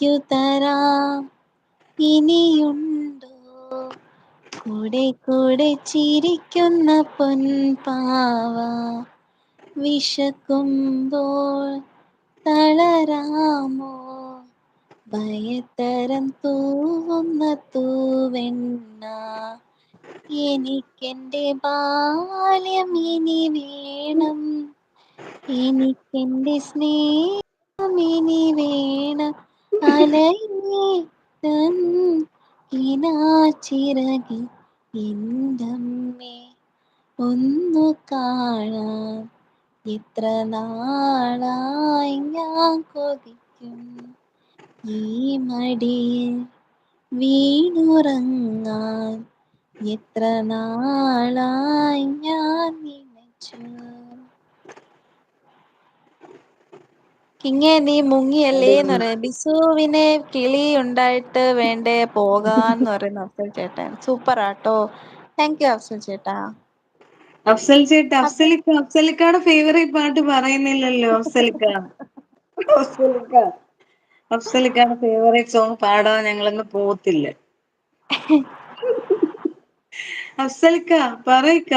എനിക്കു തരാം. ഇനിയുണ്ടോ? കൂടെ കൂടെ ചിരിക്കുന്ന പൊൻപാവ വിശക്കുമ്പോൾ തളരാമോ? ഭയത്തരം തൂവുന്ന തൂവെണ്ണ എനിക്കെന്റെ ബാല്യം ഇനി വേണം. എനിക്കെന്റെ സ്നേഹം ഇനി വേണം. അലയേ തൻ ഒന്നു കാണാൻ എത്ര നാളായി ഞാൻ കൊതിക്കും. ഈ മടിയിൽ വീണുറങ്ങാൻ എത്ര നാളായി ഞാൻ നിനച്ചു? കിങ്ങേ നീ മുങ്ങിയല്ലേ എന്ന് പറയാ. ബിസുവിനെ കിളി ഉണ്ടായിട്ട് വേണ്ടേ പോകാന്ന് പറയുന്നു അഫ്സൽ ചേട്ടൻ. സൂപ്പറാട്ടോ താങ്ക് യു അഫ്സൽ ചേട്ടാ. അഫ്സൽ ചേട്ടാ അഫ്സലിക്ക അഫ്സലിക്കയുടെ ഫേവറേറ്റ് പാട്ട് പറയുന്നില്ലല്ലോ അഫ്സലിക്ക. അഫ്സലിക്ക. അഫ്സലിക്കാന്റെ ഫേവറേറ്റ് സോങ് പാടാൻ ഞങ്ങളൊന്നും പോത്തില്ല അഫ്സലിക്ക പറയിക്ക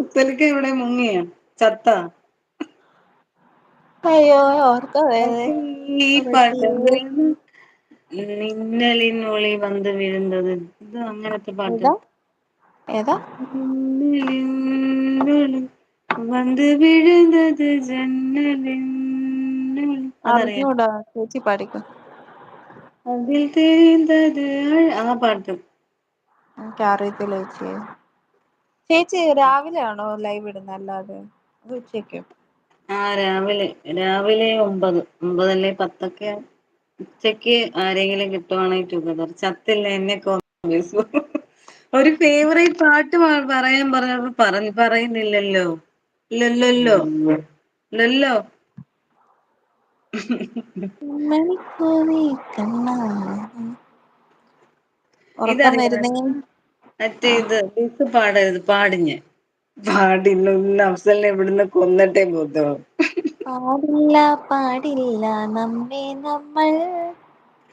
അഫ്സലിക്ക ഇവിടെ മുങ്ങിയ? ചത്താ. അയ്യോ ഓർക്ക ഈ പാട്ട് നിന്നലിൻ ഒളി വന്ന് വീഴുന്നത് ഇത് അങ്ങനത്തെ പാട്ട്. ഏതാ? ഒളി വന്ന് വീഴുന്നത് ജന്നലിൻ അറിഞ്ഞൂടാ ചേച്ചി പാടിക്കോ. അതിൽ ആ പാട്ട്. എനിക്ക് അറിയത്തില്ല ചേച്ചി. ചേച്ചി രാവിലെ ആണോ ലൈവ് ഇടുന്നത് അല്ലാതെ? അതോ ആഹ് രാവിലെ രാവിലെ ഒമ്പത് ഒമ്പതല്ലേ പത്തൊക്കെ? ഉച്ചയ്ക്ക് ആരെങ്കിലും കിട്ടുവാണെങ്കിൽ ടുഗദർ ചത്തില്ല എന്നെ ഒരു ഫേവറേറ്റ് പാട്ട് പറയാൻ പറഞ്ഞപ്പോ പറഞ്ഞു പറയുന്നില്ലല്ലോ. ഇല്ലല്ലോ. ഇല്ലല്ലോ. മറ്റേ ഇത് പാടരുത് പാടും ഞാൻ പാടില്ല ഒന്ന് അഫ്സലിനെ ഇവിടുന്ന് കൊന്നിട്ടേ പോകത്തുള്ളൂ പാടില്ല പാടില്ല നമ്മെ നമ്മൾ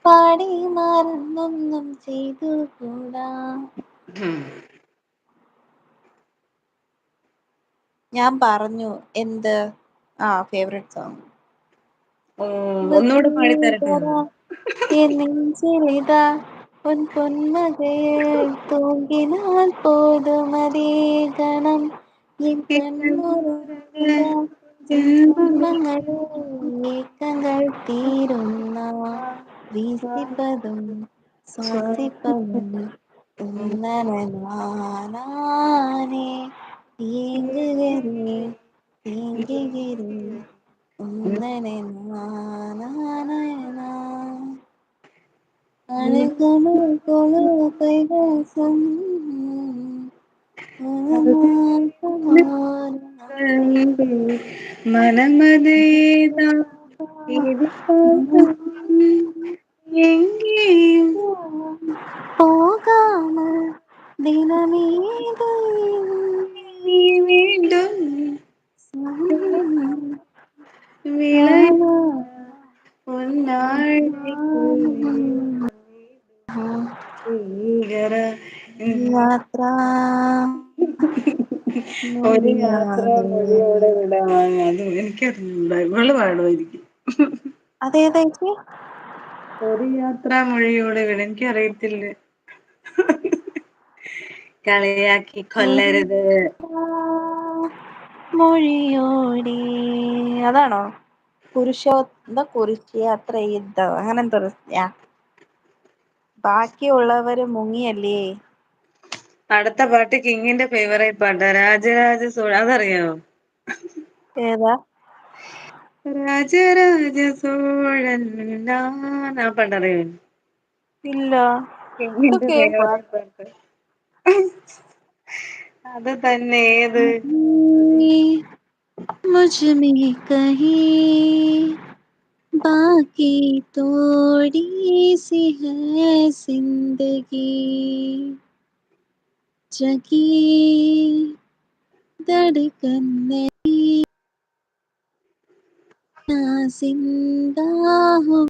പാടി മറന്നൊന്നും ചെയ്തു കൂടാ ഞാൻ പറഞ്ഞു എന്ത്? ആ ഫേവറേറ്റ് സോങ് ഒന്നുകൂടെ പാടിത്തരട്ടെ. എൻ உன் பொன்மகையில் தூங்கினால் போதும் அதே கணம். என் ஏக்கங்கள் தீரும். வீசிப்பதும் சுவாசிப்பதும் நானே ஏங்குகிறேன் ஏங்குகிறேன் உன்னனை நானே அழுகமோ கொலோ கைலாசம் மனமதையேதான் எங்கேயும் போகாமல் தினமேது வேண்டும். விளையா உன்னாள் ഭീകര യാത്ര. ഒരു യാത്ര മൊഴിയോടെ വിടവാങ്ങാൻ അത് എനിക്കറിഞ്ഞൂടാ. ഇവൾ പാടുമായിരിക്കും. അതേതാ ചേച്ചി. ഒരു യാത്ര മൊഴിയോടെ വിട എനിക്കറിയത്തില്ല. കളിയാക്കി കൊല്ലരുത്. മൊഴിയോടെ അതാണോ? കുരിശോ എന്താ കുരിശിയാത്ര ചെയ്ത അങ്ങനെ എന്തോ ബാക്കിയുള്ളവര് മുങ്ങിയല്ലേ? അടുത്ത പാട്ട് കിങ്ങിന്റെ ഫേവറേറ്റ് പാട്ടാ. രാജരാജ സോഴ അതറിയാവോ? ഏതാ? രാജരാജ സോഴൻ ആ ആ പാട്ടറിയോ ഇല്ല. കിങ്ങിന്റെ ഫേവറേറ്റ് പാട്ട്. അത് തന്നെ ഏത്? बाकी थोड़ी सी है जिंदगी जगी धड़कन नहीं जिंदा हो